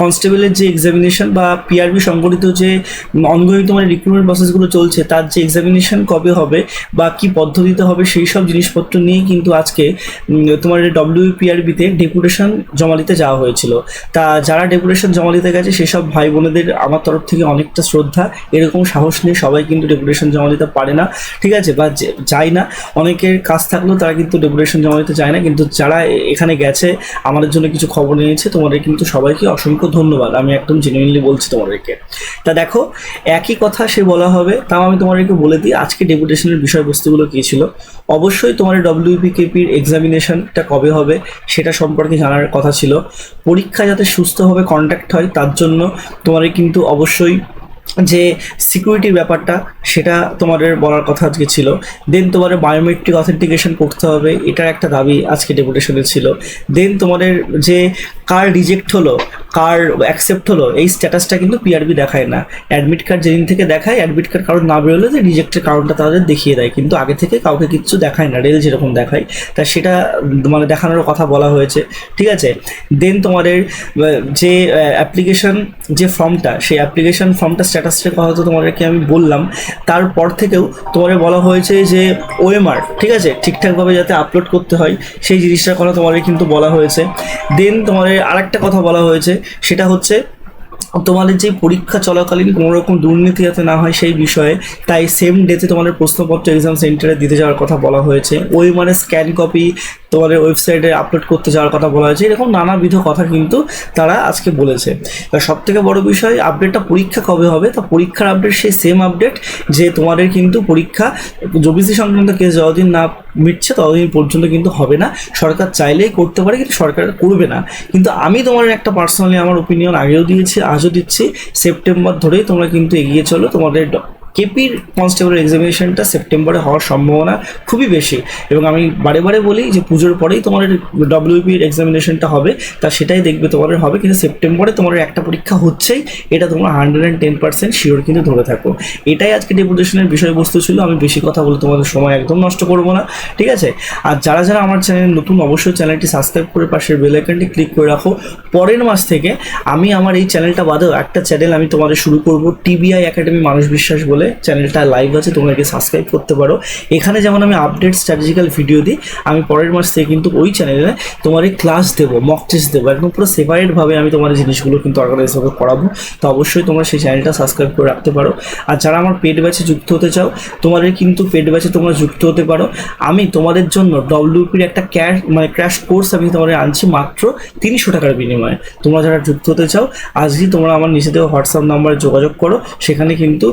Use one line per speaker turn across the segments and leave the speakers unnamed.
কনস্টেবলের যে এক্সামিনেশন বা পিআরবি সংগঠিত যে অনগোয়িং তোমার রিক্রুটমেন্ট প্রসেসগুলো চলছে, তার যে এক্সামিনেশন কবে হবে বা কি পদ্ধতিতে হবে সেই সব জিনিসপত্র নিয়ে কিন্তু আজকে তোমার ডব্লিউপিআরবিতে ডেপুটেশন জমা দিতে যাওয়া হয়েছিল। তা যারা ডেপুটেশন জমা দিতে গেছে, সেসব ভাই বোনেদের আমার তরফ থেকে অনেকটা শ্রদ্ধা। এরকম সাহস নিয়ে সবাই কিন্তু ডেপুটেশন জমা দিতে পারে না। ঠিক আছে? বা যায় না। অনেকের কাজ থাকলেও তারা কিন্তু ডেপুটেশন জমা দিতে চায় না। কিন্তু যারা এখানে গেছে, আমাদের জন্য কিছু খবর নিয়েছে, তোমাদের কিন্তু সবাইকে অসংখ্য ধন্যবাদ, আমি একদম জেনুইনলি বলছি তোমাদেরকে। তা দেখো, একই কথা সে বলা হবে, তাও আমি তোমাদেরকে বলে দিই, আজকে ডেপুটেশনের বিষয়বস্তুগুলো কী ছিল? অবশ্যই তোমার ডব্লিউপিকেপির এক্সামিনেশনটা কবে হবে, সেটা সম্পর্কে জানার কথা ছিল। পরীক্ষা যাতে সুস্থভাবে কন্ট্যাক্ট হয়, তার জন্য তোমাদের কিন্তু অবশ্যই যে সিকিউরিটির ব্যাপারটা, সেটা তোমাদের বলার কথা আজকে ছিল। দেন তোমাদের বায়োমেট্রিক অথেন্টিকেশন করতে হবে, এটার একটা দাবি আজকে ডেপুটেশনে ছিল। দেন তোমাদের যে কার রিজেক্ট হলো, কার অ্যাকসেপ্ট হলো, এই স্ট্যাটাসটা কিন্তু পিআরবি দেখায় না। অ্যাডমিট কার্ড যেদিন থেকে দেখায় অ্যাডমিট কার্ড কারণ না বেরোলে যে রিজেক্টের কারণটা তাদের দেখিয়ে দেয়। কিন্তু আগে থেকে কাউকে কিচ্ছু দেখায় না রেল যেরকম দেখায়। তা সেটা মানে দেখানোর কথা বলা হয়েছে, ঠিক আছে? দেন তোমাদের যে অ্যাপ্লিকেশন যে ফর্মটা সেই অ্যাপ্লিকেশন ফর্মটা স্ট্যাটাসটার কথা তো তোমাদেরকে আমি বললাম। তারপর থেকেও তোমাদের বলা হয়েছে যে ওএমআর ঠিক আছে? ঠিকঠাকভাবে যাতে আপলোড করতে হয়, সেই জিনিসটার কথা তোমাদের কিন্তু বলা হয়েছে। দেন তোমাদের আরেকটা কথা বলা হয়েছে, সেটা হচ্ছে তোমাদের যে পরীক্ষা চলাকালীন কোনো রকম দুর্নীতি যাতে না হয় সেই বিষয়ে, তাই সেম ডেতে তোমাদের প্রশ্নপত্র এক্সাম সেন্টারে দিতে যাওয়ার কথা বলা হয়েছে। ওই মানে স্ক্যান কপি তোমাদের ওয়েবসাইটে আপলোড করতে যাওয়ার কথা বলা হয়েছে। এরকম নানাবিধ কথা কিন্তু তারা আজকে বলেছে। সব থেকে বড় বিষয় আপডেটটা পরীক্ষা কবে হবে? তা পরীক্ষার আপডেট সেই সেম আপডেট যে তোমাদের কিন্তু পরীক্ষা জবিসি সংক্রান্ত কেস যতদিন না মিটছে ততদিন পর্যন্ত কিন্তু হবে না। সরকার চাইলেই করতে পারে, কিন্তু সরকার করবে না। কিন্তু আমি তোমার একটা পার্সোনালি আমার ওপিনিয়ন আগেও দিয়েছি আজও দিচ্ছি সেপ্টেম্বর ধরেই তোমরা কিন্তু এগিয়ে চলো তোমাদের কেপির কনস্টেবল এক্সামিনেশনটা সেপ্টেম্বরে হওয়ার সম্ভাবনা খুবই বেশি। এবং আমি বারে বারে বলি যে পুজোর পরেই তোমার ডব্লিউপির এক্সামিনেশনটা হবে, তা সেটাই দেখবে তোমাদের হবে, কিন্তু সেপ্টেম্বরে তোমাদের একটা পরীক্ষা হচ্ছেই, এটা তোমরা hundred and ten percent sure কিন্তু ধরে থাকো। এটাই আজকে ডেপুটেশনের বিষয়বস্তু ছিল, আমি বেশি কথা বলে তোমাদের সময় একদম নষ্ট করব না, ঠিক আছে? আর যারা যারা আমার চ্যানেল নতুন, অবশ্যই চ্যানেলটি সাবস্ক্রাইব করে পাশের বেল আইকনটি ক্লিক করে রাখো। পরের মাস থেকে আমি আমার এই চ্যানেলটা বাদেও একটা চ্যানেল আমি তোমাদের শুরু করব টিবিআই একাডেমি মানুষ বিশ্বাস বলে। চ্যানেলটা লাইভ আছে, তোমরা একে সাবস্ক্রাইব করতে পারো। এখানে যেমন আমি আপডেট স্ট্র্যাটেজিক্যাল ভিডিও দিই, আমি পরের মাস থেকে কিন্তু ওই চ্যানেলে তোমার এই ক্লাস দেবো মক টেস্ট দেবো। একদম পুরো সেপারেটভাবে আমি তোমার জিনিসগুলো কিন্তু অর্গানাইজ করাবো। তো অবশ্যই তোমরা সেই চ্যানেলটা সাবস্ক্রাইব করে রাখতে পারো। আর যারা আমার পেড ব্যাচে যুক্ত হতে চাও, তোমাদের কিন্তু পেড ব্যাচে তোমরা যুক্ত হতে পারো। আমি তোমাদের জন্য ডব্লিউপির একটা ক্যাশ মানে ক্র্যাশ কোর্স আমি তোমাদের আনছি মাত্র তিনশো টাকার বিনিময়ে। তোমরা যারা যুক্ত হতে চাও আজকেই তোমরা আমার দেওয়া হোয়াটসঅ্যাপ নাম্বারে যোগাযোগ করো। সেখানে কিন্তু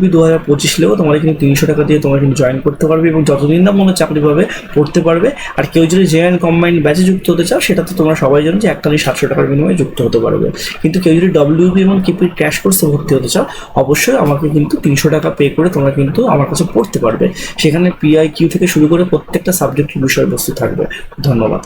ডব্লিউপি দু হাজার পঁচিশ লেও তোমরা কিন্তু তিনশো টাকা দিয়ে তোমরা কিন্তু জয়েন করতে পারবে এবং যতদিন না মনে চাকরি পাবে, পড়তে পারবে। আর কেউ যদি জেএন কম্বাইন্ড ব্যাচে যুক্ত হতে চাও, সেটা তো তোমরা সবাই জানো যে একটানি সাতশো টাকার বিনিময়ে যুক্ত হতে পারবে। কিন্তু কেউ যদি ডব্লিউপি এবং কিপির ক্র্যাশ কোর্সে ভর্তি হতে চাও, অবশ্যই আমাকে কিন্তু তিনশো টাকা পে করে তোমরা কিন্তু আমার কাছে পড়তে পারবে। সেখানে পিআই কিউ থেকে শুরু করে প্রত্যেকটা সাবজেক্টের বিষয়বস্তু থাকবে। ধন্যবাদ।